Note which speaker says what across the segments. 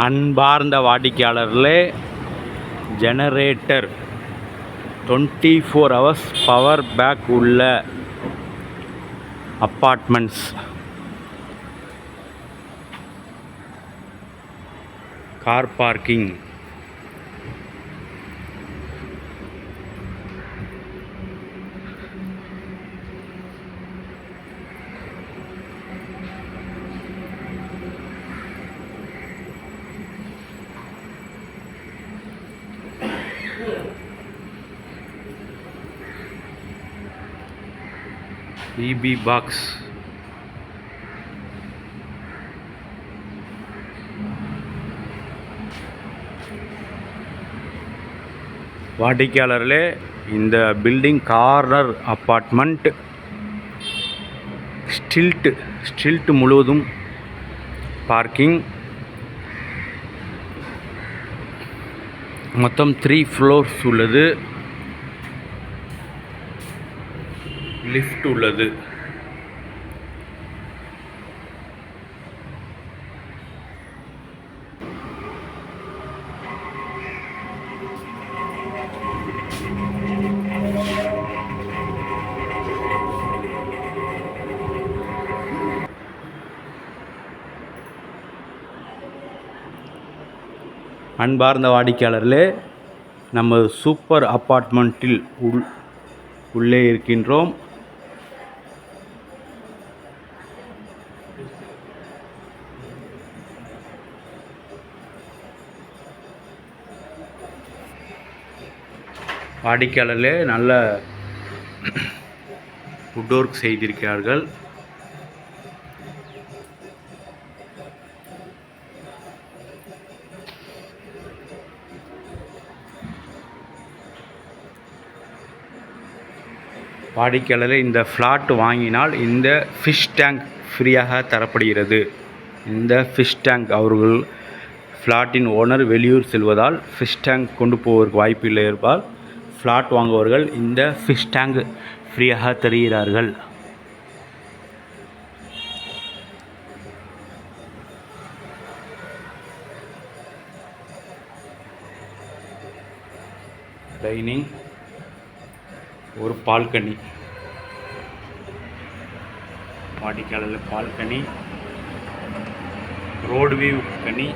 Speaker 1: அன்பார்ந்த வாடிக்கையாளர்களே generator twenty four hours power back உள்ள apartments car parking EB box வாடிக்கையாளர்களே இந்த building corner apartment stilt stilt முழுவதும் பார்க்கிங் மொத்தம் த்ரீ ஃப்ளோர்ஸ் உள்ளது. லிஃப்ட் உள்ளது. அன்பார்ந்த வாடிக்கையாளர்களே நம்ம சூப்பர் அப்பார்ட்மெண்ட்டில் உள் உள்ளே இருக்கின்றோம். வாடிக்கையாளர்களே நல்ல வுட் ஒர்க் செய்திருக்கிறார்கள். வாடிக்கையாளர் இந்த ஃப்ளாட் வாங்கினால் இந்த ஃபிஷ் டேங்க் ஃப்ரீயாக தரப்படுகிறது. இந்த ஃபிஷ் டேங்க் அவர்கள் ஃப்ளாட்டின் ஓனர் வெளியூர் செல்வதால் ஃபிஷ் டேங்க் கொண்டு போவதற்கு வாய்ப்பு இல்லை இருப்பால் ஃப்ளாட் வாங்குபவர்கள் இந்த ஃபிஷ் டேங்க் ஃப்ரீயாக தருகிறார்கள். டைனிங் ஒரு பால்கனி. வாடிக்கையாளர் பால்கனி ரோடு வியூ கனி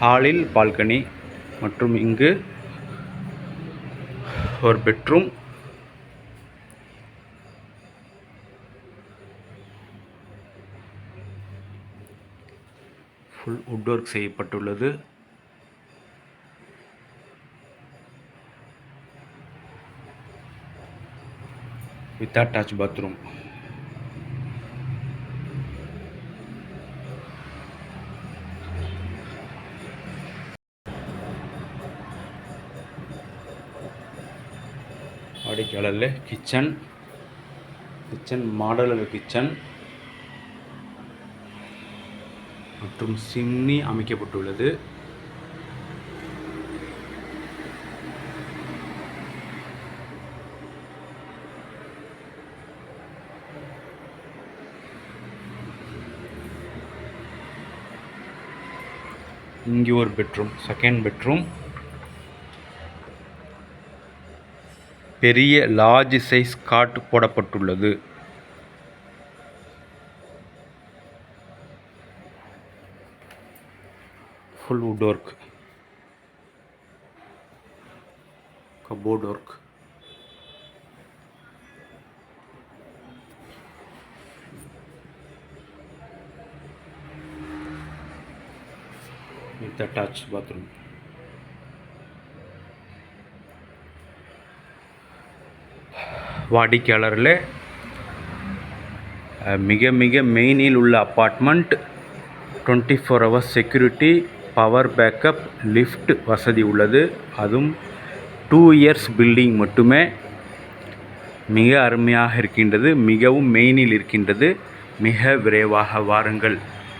Speaker 1: ஹாலில் பால்கனி மற்றும் இங்கு ஒரு பெட்ரூம் ஃபுல் உட் ஒர்க் செய்யப்பட்டுள்ளது. வித் அட்டாச் பாத்ரூம் வாடிக்கையாளரில் கிச்சன் கிச்சன் மாடலர் கிச்சன் மற்றும் சிம்னி அமைக்கப்பட்டுள்ளது. இங்கே ஒரு பெட்ரூம் செகண்ட் பெட்ரூம். பெரிய லார்ஜ் சைஸ் காட் போடப்பட்டுள்ளது. Full wood work cupboard work with attach bathroom வாடிக்கையாளரில் மிக மிக மெயினில் உள்ள apartment twenty four hours security power backup lift வசதி உள்ளது. அதுவும் டூ இயர்ஸ் பில்டிங் மட்டுமே மிக அருமையாக இருக்கின்றது மிகவும் மெயினில் இருக்கின்றது. மிக விரைவாக வாருங்கள்.